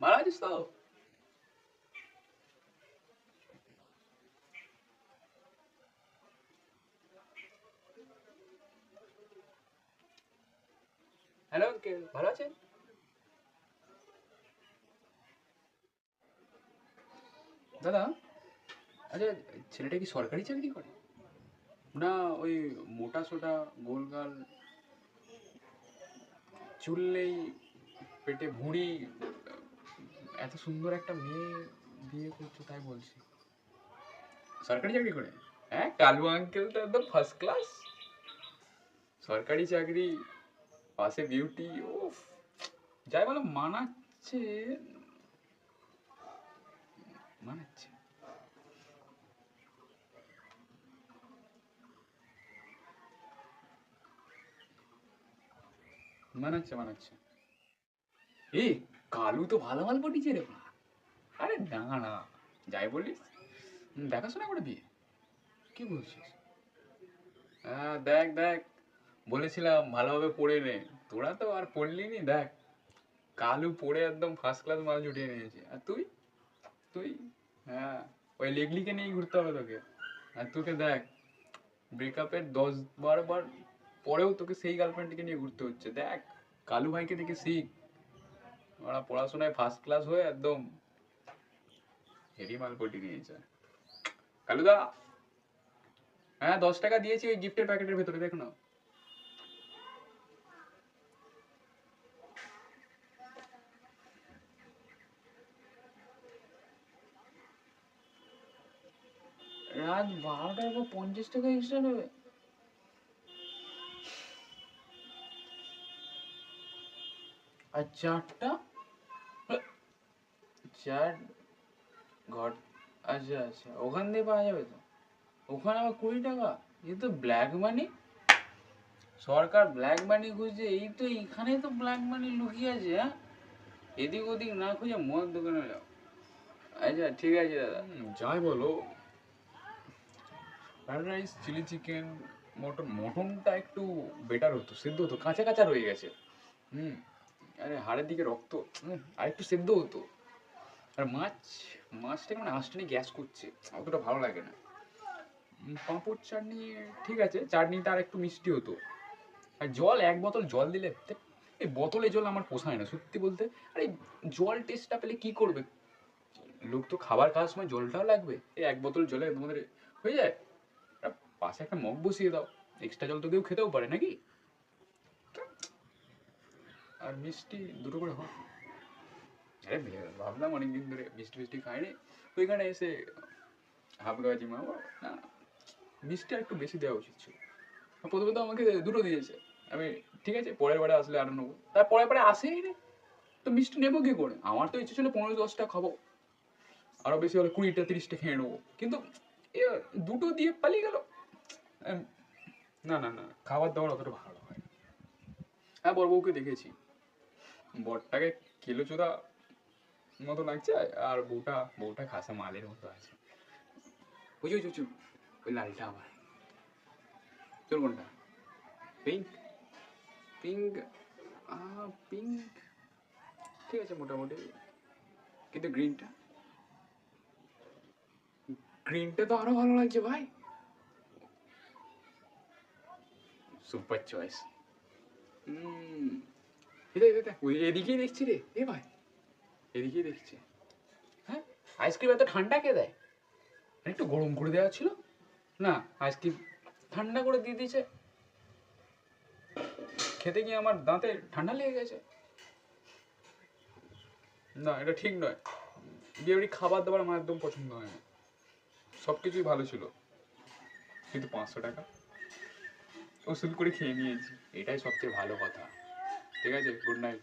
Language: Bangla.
ভালো আছিস তো হ্যালো আঙ্কেল ভালো আছেন দাদা আচ্ছা ছেলেটা কি সরকারি চাকরি করে? না, ওই মোটা সোটা গোলগাল চুল নেই, পেটে ভুঁড়ি এত সুন্দর একটা মেয়ে বিয়ে করছ তাই বলছি। সরকারি চাকরি করে? হ্যাঁ কালু আঙ্কেল তো একদম ফার্স্ট ক্লাস সরকারি চাকরি পাশে বিউটি ও যাই বলো মানাচ্ছে। মানাচ্ছে। মানাচ্ছে মানাচ্ছে। এই কালু তো ভালো মাল পটিছে রে মা। আরে না না। যাই বলিস। দেখাশোনা করে বিয়ে কি বলছিস? হ্যাঁ দেখ দেখ। বলেছিলাম ভালোভাবে পড়ে নে। তোরা তো আর পড়লি নি, দেখ। কালু পড়ে একদম ফার্স্ট ক্লাস মাল জুটিয়ে নিয়েছে। আর তুই? তুই? হ্যাঁ। ওই লেগলিকে নিয়েই ঘুরতে হবে তোকে। আর তোকে দেখ ব্রেকআপের দশ বারো বার পরেও তোকে সেই গার্লফ্রেন্ডকে নিয়ে ঘুরতে হচ্ছে। দেখ, কালু ভাইকে দেখে শিখ। ওরা পড়াশোনায় ফার্স্ট ক্লাস হয়ে একদম হেভি মাল পটি নিয়েছে। কালুদা হ্যাঁ দশ টাকা দিয়েছি ওই গিফটের প্যাকেটের ভেতরে, দেখো না। রাত বারোটার পর পঞ্চাশ টাকা এক্সট্রা নেবে? আর চারটা চার ঘর আচ্ছা আচ্ছা ওখান দিয়ে পাওয়া যাবে তো? ওখানে আবার কুড়ি টাকা? এ তো ব্ল্যাক মানি সরকার ব্ল্যাক মানি খুঁজছে, এই তো এখানে তো ব্ল্যাক মানি লুকিয়ে আছে হ্যাঁ? এদিক ওদিক না খুঁজে মদ দোকানে যাও। আচ্ছা ঠিক আছে, দাদা। যাই বলো। Fried rice chilli chicken mutton মটনটা একটু বেটার হতো, সেদ্ধ হতো, কাঁচা কাঁচা রয়ে গেছে। হুম। আরে হাড়ের দিকে রক্ত হুম, আর একটু সেদ্ধ হতো। আর মাছ মাছটা মানে আঁশটা নিয়ে গ্যাস করছে অতটা ভালো লাগে না। পাঁপড় চাটনি ঠিক আছে চাটনিটা আর একটু মিষ্টি হতো। আর জল এক বোতল জল দিলে এই বোতলে জল আমার পোষায় না সত্যি বলতে। আরে জল টেস্টটা পেলে কি করবে? লোক তো খাবার খাওয়ার সময় জলটাও লাগবে। এই এক বোতল জলে তোমাদের হয়ে যায়? পাশে একটা মগ বসিয়ে দাও। এক্সট্রা জল তো কেউ খেতেও পারে নাকি? মিষ্টি দুটো করে হোক আরে ভাবলাম অনেকদিন ধরে মিষ্টি মিষ্টি খাইনি তো এখানে এসে হাফ গাছি মা না মিষ্টি আর একটু বেশি দেওয়া উচিত ছিল প্রথমে তো আমাকে দুটো দিয়েছে আমি ঠিক আছে পরের বারে আসলে আরও নেব তার পরের বারে আসেই রে তো মিষ্টি নেব কি করে আমার তো ইচ্ছে ছিল পনেরো দশটা খাব আরও বেশি হলে কুড়িটা তিরিশটা খেয়ে নেব কিন্তু দুটো দিয়ে পালিয়ে গেল না না না খাবার দাবার অতটা ভালো হয়। হ্যাঁ বড় বউকে দেখেছি বরটাকে কিলো চোদা মতো লাগছে, আর বউটা বউটা খাসা মালের মতো আছে। বুঝি বুঝি ওই লালটা আমার তোর কোনটা পিঙ্ক? পিঙ্ক? পিঙ্ক? ঠিক আছে, মোটামুটি। কিন্তু গ্রিনটা? গ্রিনটা তো আরও ভালো লাগছে ভাই। সুপার চয়েস হুম। এটা এটা ওই এদিকেই দেখছি রে এ ভাই এদিকেই দেখছি হ্যাঁ আইসক্রিম এত ঠান্ডা কে দেয় একটু গরম করে দেওয়া ছিল না আইসক্রিম ঠান্ডা করে দিয়ে দিয়েছে খেতে গিয়ে আমার দাঁতে ঠান্ডা লেগে গেছে না এটা ঠিক নয়। বিয়ে বাড়ি খাবার দাবার আমার একদম পছন্দ হয় না। সব কিছুই ভালো ছিল। কিন্তু পাঁচশো টাকা। ওষুধ করে খেয়ে নিয়েছি। এটাই সবচেয়ে ভালো কথা। ঠিক আছে গুড নাইট